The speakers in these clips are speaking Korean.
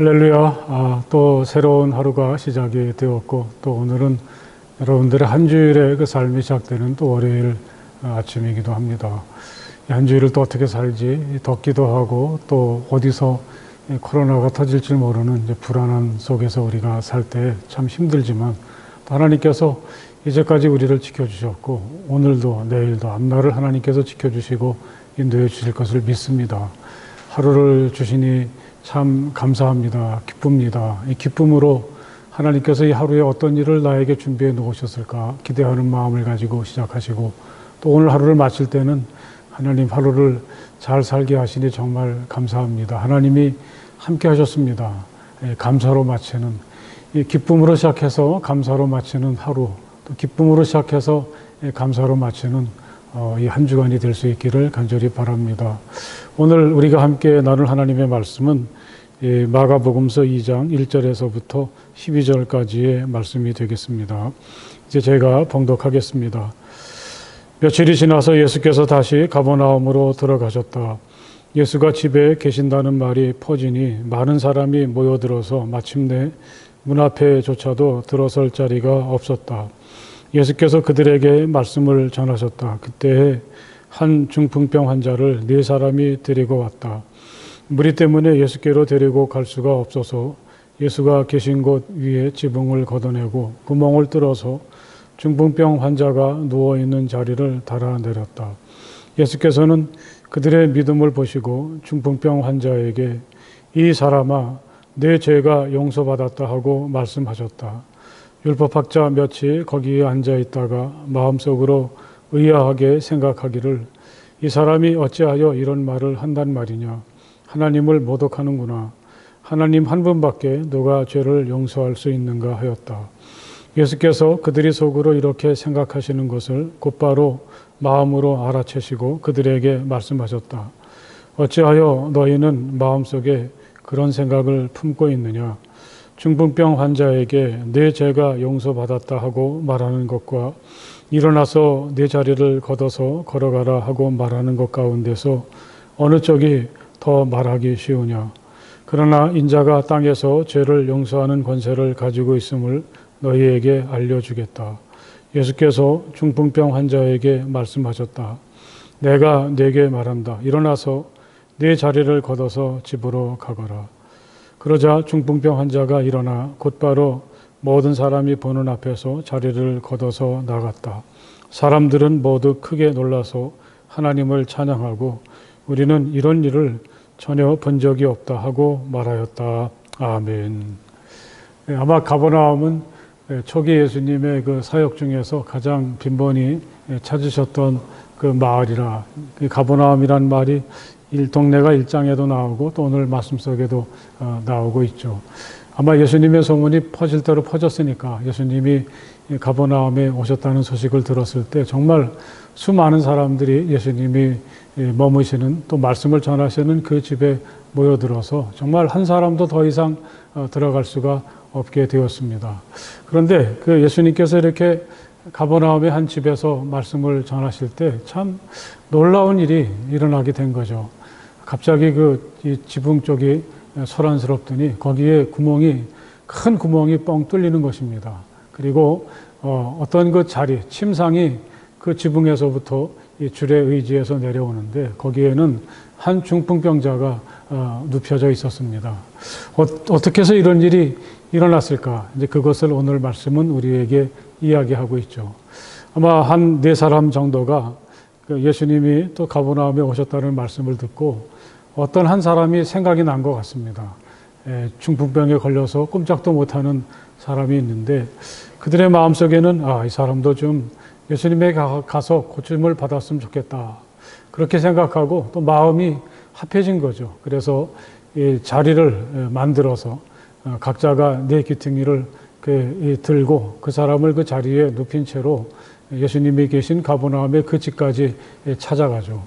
할렐루야. 아, 또 새로운 하루가 시작이 되었고, 또 오늘은 여러분들의 한 주일의 그 삶이 시작되는 또 월요일 아침이기도 합니다. 이한 주일을 또 어떻게 살지, 덥기도 하고, 또 어디서 이 코로나가 터질지 모르는 불안한 속에서 우리가 살 때 참 힘들지만, 또 하나님께서 이제까지 우리를 지켜주셨고, 오늘도 내일도 앞날을 하나님께서 지켜주시고 인도해 주실 것을 믿습니다. 하루를 주시니 참 감사합니다. 기쁩니다. 이 기쁨으로 하나님께서 이 하루에 어떤 일을 나에게 준비해 놓으셨을까 기대하는 마음을 가지고 시작하시고 또 오늘 하루를 마칠 때는 하나님 하루를 잘 살게 하시니 정말 감사합니다. 하나님이 함께 하셨습니다. 예, 감사로 마치는 이 기쁨으로 시작해서 감사로 마치는 하루 또 기쁨으로 시작해서 예, 감사로 마치는 어, 이한 주간이 될 수 있기를 간절히 바랍니다. 오늘 우리가 함께 나눌 하나님의 말씀은 이 마가복음서 2장 1절에서부터 12절까지의 말씀이 되겠습니다. 이제 제가 봉독하겠습니다. 며칠이 지나서 예수께서 다시 가버나움으로 들어가셨다. 예수가 집에 계신다는 말이 퍼지니 많은 사람이 모여들어서 마침내 문 앞에조차도 들어설 자리가 없었다. 예수께서 그들에게 말씀을 전하셨다. 그때 한 중풍병 환자를 네 사람이 데리고 왔다. 무리 때문에 예수께로 데리고 갈 수가 없어서 예수가 계신 곳 위에 지붕을 걷어내고 구멍을 뚫어서 중풍병 환자가 누워 있는 자리를 달아내렸다. 예수께서는 그들의 믿음을 보시고 중풍병 환자에게 이 사람아 내 죄가 용서받았다 하고 말씀하셨다. 율법학자 몇이 거기에 앉아 있다가 마음속으로 의아하게 생각하기를 이 사람이 어찌하여 이런 말을 한단 말이냐. 하나님을 모독하는구나. 하나님 한 분밖에 누가 죄를 용서할 수 있는가 하였다. 예수께서 그들이 속으로 이렇게 생각하시는 것을 곧바로 마음으로 알아채시고 그들에게 말씀하셨다. 어찌하여 너희는 마음속에 그런 생각을 품고 있느냐? 중풍병 환자에게 내 죄가 용서받았다 하고 말하는 것과 일어나서 내 자리를 걷어서 걸어가라 하고 말하는 것 가운데서 어느 쪽이 더 말하기 쉬우냐. 그러나 인자가 땅에서 죄를 용서하는 권세를 가지고 있음을 너희에게 알려주겠다. 예수께서 중풍병 환자에게 말씀하셨다. 내가 네게 말한다. 일어나서 네 자리를 걷어서 집으로 가거라. 그러자 중풍병 환자가 일어나 곧바로 모든 사람이 보는 앞에서 자리를 걷어서 나갔다. 사람들은 모두 크게 놀라서 하나님을 찬양하고 우리는 이런 일을 전혀 본 적이 없다 하고 말하였다. 아멘. 네, 아마 가버나움은 네, 초기 예수님의 그 사역 중에서 가장 빈번히 네, 찾으셨던 그 마을이라 그 가버나움이란 말이 일 동네가 일장에도 나오고 또 오늘 말씀 속에도 어, 나오고 있죠. 아마 예수님의 소문이 퍼질 대로 퍼졌으니까 예수님이 가버나움에 오셨다는 소식을 들었을 때 정말 수많은 사람들이 예수님이 머무시는 또 말씀을 전하시는 그 집에 모여들어서 정말 한 사람도 더 이상 어, 들어갈 수가 없게 되었습니다. 그런데 그 예수님께서 이렇게 가버나움의 한 집에서 말씀을 전하실 때 참 놀라운 일이 일어나게 된 거죠. 갑자기 그 지붕 쪽이 소란스럽더니 거기에 구멍이 큰 구멍이 뻥 뚫리는 것입니다. 그리고 어, 떤그 자리 침상이 그 지붕에서부터 이 줄에 의지해서 내려오는데 거기에는 한 중풍병자가 어, 눕혀져 있었습니다. 어, 떻게 해서 이런 일이 일어났을까? 이제 그것을 오늘 말씀은 우리에게 이야기하고 있죠. 아마 한 네 사람 정도가 그 예수님이 또 가보나움에 오셨다는 말씀을 듣고 어떤 한 사람이 생각이 난 것 같습니다. 예, 중풍병에 걸려서 꼼짝도 못하는 사람이 있는데 그들의 마음속에는 아, 이 사람도 좀 예수님에게 가서 고침을 받았으면 좋겠다. 그렇게 생각하고 또 마음이 합해진 거죠. 그래서 이 자리를 예, 만들어서 어, 각자가 네 귀퉁이를 그 들고 그 사람을 그 자리에 눕힌 채로 예수님이 계신 가보나움의 그 집까지 찾아가죠.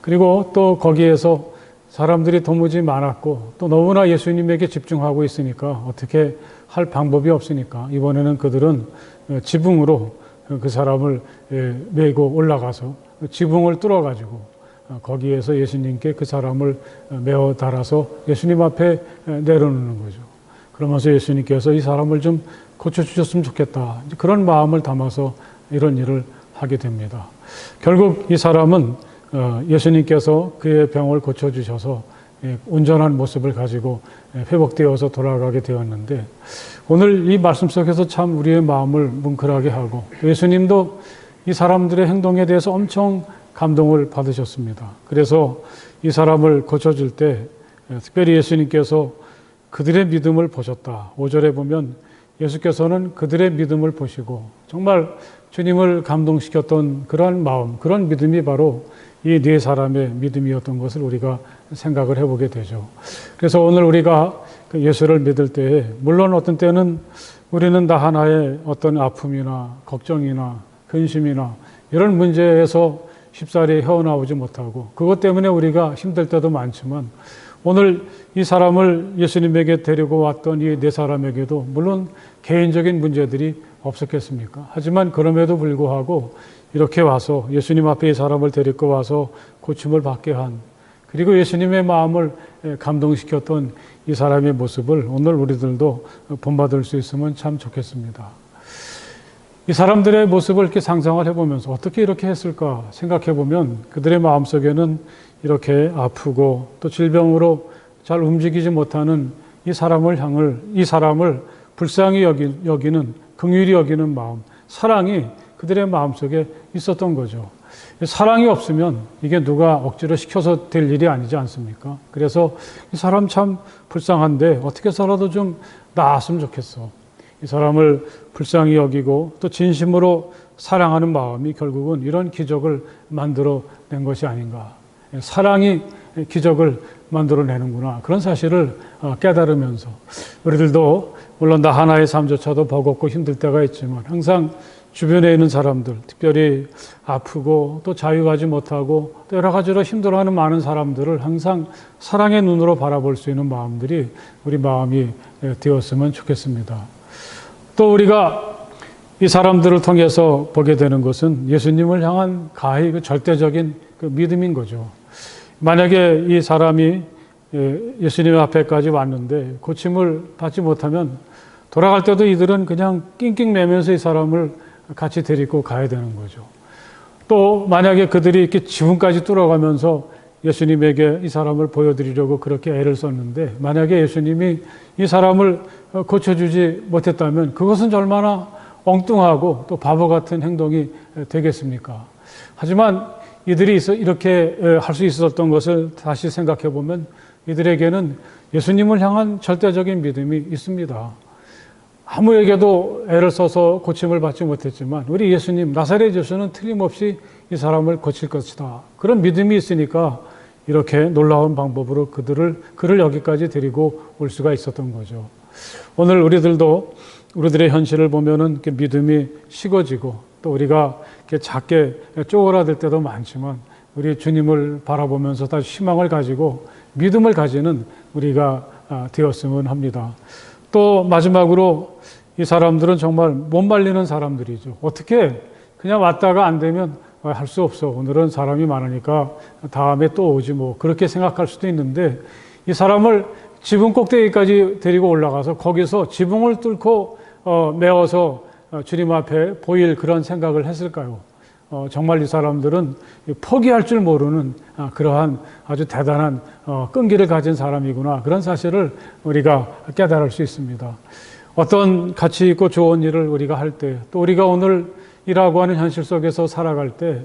그리고 또 거기에서 사람들이 도무지 많았고 또 너무나 예수님에게 집중하고 있으니까 어떻게 할 방법이 없으니까 이번에는 그들은 지붕으로 그 사람을 메고 올라가서 지붕을 뚫어가지고 어, 거기에서 예수님께 그 사람을 어, 메어 달아서 예수님 앞에 내려놓는 거죠. 그러면서 예수님께서 이 사람을 좀 고쳐주셨으면 좋겠다. 그런 마음을 담아서 이런 일을 하게 됩니다. 결국 이 사람은 어, 예수님께서 그의 병을 고쳐주셔서 예, 온전한 모습을 가지고 예, 회복되어서 돌아가게 되었는데 오늘 이 말씀 속에서 참 우리의 마음을 뭉클하게 하고 예수님도 이 사람들의 행동에 대해서 엄청 감동을 받으셨습니다. 그래서 이 사람을 고쳐줄 때 예, 특별히 예수님께서 그들의 믿음을 보셨다. 5절에 보면 예수께서는 그들의 믿음을 보시고 정말 주님을 감동시켰던 그러한 마음, 그런 믿음이 바로 이 네 사람의 믿음이었던 것을 우리가 생각을 해보게 되죠. 그래서 오늘 우리가 그 예수를 믿을 때에 물론 어떤 때는 우리는 나 하나의 어떤 아픔이나 걱정이나 근심이나 이런 문제에서 쉽사리 헤어나오지 못하고 그것 때문에 우리가 힘들 때도 많지만 오늘 이 사람을 예수님에게 데리고 왔던 이 네 사람에게도 물론 개인적인 문제들이 없었겠습니까? 하지만 그럼에도 불구하고 이렇게 와서 예수님 앞에 이 사람을 데리고 와서 고침을 받게 한 그리고 예수님의 마음을 감동시켰던 이 사람의 모습을 오늘 우리들도 본받을 수 있으면 참 좋겠습니다. 이 사람들의 모습을 이렇게 상상을 해보면서 어떻게 이렇게 했을까 생각해 보면 그들의 마음속에는 이렇게 아프고 또 질병으로 잘 움직이지 못하는 이 사람을 향을 이 사람을 불쌍히 여기, 여기는 긍휼히 여기는 마음, 사랑이 그들의 마음속에 있었던 거죠. 사랑이 없으면 이게 누가 억지로 시켜서 될 일이 아니지 않습니까? 그래서 이 사람 참 불쌍한데 어떻게 살아도 좀 나았으면 좋겠어. 이 사람을 불쌍히 여기고 또 진심으로 사랑하는 마음이 결국은 이런 기적을 만들어 낸 것이 아닌가. 사랑이 기적을 만들어내는구나. 그런 사실을 어, 깨달으면서 우리들도 물론 나 하나의 삶조차도 버겁고 힘들 때가 있지만 항상 주변에 있는 사람들, 특별히 아프고 또 자유하지 못하고 또 여러 가지로 힘들어하는 많은 사람들을 항상 사랑의 눈으로 바라볼 수 있는 마음들이 우리 마음이 되었으면 좋겠습니다. 또 우리가 이 사람들을 통해서 보게 되는 것은 예수님을 향한 가히 그 절대적인 그 믿음인 거죠. 만약에 이 사람이 예수님 앞에까지 왔는데 고침을 받지 못하면 돌아갈 때도 이들은 그냥 낑낑매면서 이 사람을 같이 데리고 가야 되는 거죠. 또 만약에 그들이 이렇게 지붕까지 뚫어가면서 예수님에게 이 사람을 보여드리려고 그렇게 애를 썼는데 만약에 예수님이 이 사람을 고쳐주지 못했다면 그것은 얼마나 엉뚱하고 또 바보 같은 행동이 되겠습니까? 하지만 이들이 이렇게 할 수 있었던 것을 다시 생각해 보면 이들에게는 예수님을 향한 절대적인 믿음이 있습니다. 아무에게도 애를 써서 고침을 받지 못했지만 우리 예수님 나사렛 예수는 틀림없이 이 사람을 고칠 것이다. 그런 믿음이 있으니까 이렇게 놀라운 방법으로 그들을 그를 여기까지 데리고 올 수가 있었던 거죠. 오늘 우리들도 우리들의 현실을 보면은 믿음이 식어지고 또 우리가 작게 쪼그라들 때도 많지만 우리 주님을 바라보면서 다시 희망을 가지고 믿음을 가지는 우리가 아, 되었으면 합니다. 또 마지막으로 이 사람들은 정말 못 말리는 사람들이죠. 어떻게 그냥 왔다가 안 되면 할 수 없어. 오늘은 사람이 많으니까 다음에 또 오지 뭐 그렇게 생각할 수도 있는데 이 사람을 지붕 꼭대기까지 데리고 올라가서 거기서 지붕을 뚫고 어, 메어서 어, 주님 앞에 보일 그런 생각을 했을까요? 어, 정말 이 사람들은 포기할 줄 모르는 아, 그러한 아주 대단한 어, 끈기를 가진 사람이구나 그런 사실을 우리가 깨달을 수 있습니다. 어떤 가치 있고 좋은 일을 우리가 할 때, 또 우리가 오늘 일하고 하는 현실 속에서 살아갈 때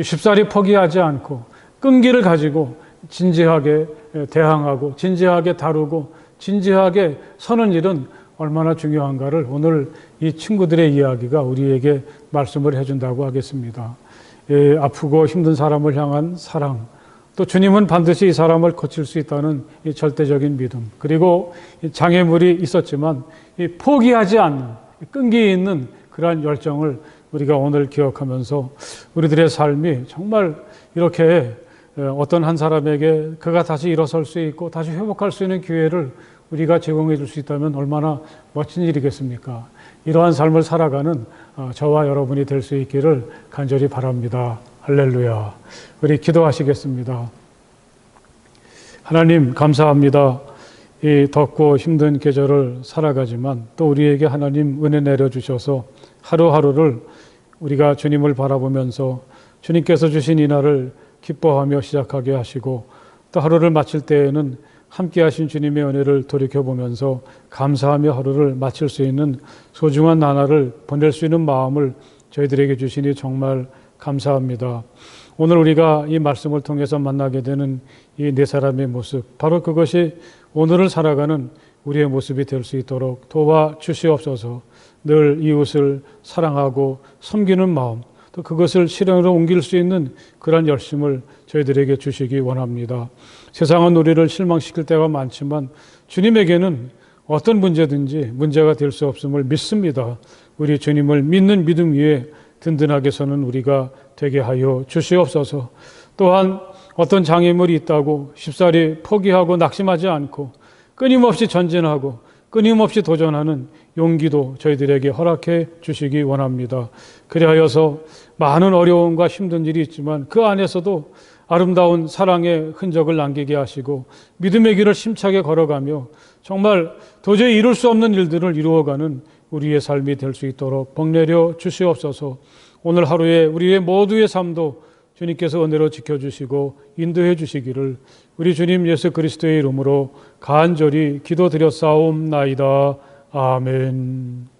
쉽사리 포기하지 않고 끈기를 가지고 진지하게 대항하고 진지하게 다루고 진지하게 서는 일은 얼마나 중요한가를 오늘 이 친구들의 이야기가 우리에게 말씀을 해준다고 하겠습니다. 예, 아프고 힘든 사람을 향한 사랑, 또 주님은 반드시 이 사람을 고칠 수 있다는 이 절대적인 믿음, 그리고 장애물이 있었지만 이 포기하지 않는 끈기 있는 그러한 열정을 우리가 오늘 기억하면서 우리들의 삶이 정말 이렇게 어떤 한 사람에게 그가 다시 일어설 수 있고 다시 회복할 수 있는 기회를 우리가 제공해 줄 수 있다면 얼마나 멋진 일이겠습니까? 이러한 삶을 살아가는 어, 저와 여러분이 될 수 있기를 간절히 바랍니다. 할렐루야. 우리 기도하시겠습니다. 하나님 감사합니다. 이 덥고 힘든 계절을 살아가지만 또 우리에게 하나님 은혜 내려 주셔서 하루하루를 우리가 주님을 바라보면서 주님께서 주신 이 날을 기뻐하며 시작하게 하시고 또 하루를 마칠 때에는 함께 하신 주님의 은혜를 돌이켜 보면서 감사하며 하루를 마칠 수 있는 소중한 나날을 보낼 수 있는 마음을 저희들에게 주시니 정말 감사합니다. 오늘 우리가 이 말씀을 통해서 만나게 되는 이 네 사람의 모습, 바로 그것이 오늘을 살아가는 우리의 모습이 될 수 있도록 도와 주시옵소서. 늘 이웃을 사랑하고 섬기는 마음, 또 그것을 실행으로 옮길 수 있는 그런 열심을 저희들에게 주시기 원합니다. 세상은 우리를 실망시킬 때가 많지만 주님에게는 어떤 문제든지 문제가 될 수 없음을 믿습니다. 우리 주님을 믿는 믿음 위에 든든하게 서는 우리가 되게 하여 주시옵소서. 또한 어떤 장애물이 있다고 쉽사리 포기하고 낙심하지 않고 끊임없이 전진하고 끊임없이 도전하는 용기도 저희들에게 허락해 주시기 원합니다. 그리하여서 많은 어려움과 힘든 일이 있지만 그 안에서도 아름다운 사랑의 흔적을 남기게 하시고 믿음의 길을 심차게 걸어가며 정말 도저히 이룰 수 없는 일들을 이루어가는 우리의 삶이 될 수 있도록 복내려 주시옵소서. 오늘 하루에 우리의 모두의 삶도 주님께서 은혜로 지켜주시고 인도해 주시기를 우리 주님 예수 그리스도의 이름으로 간절히 기도드렸사옵나이다. 아멘.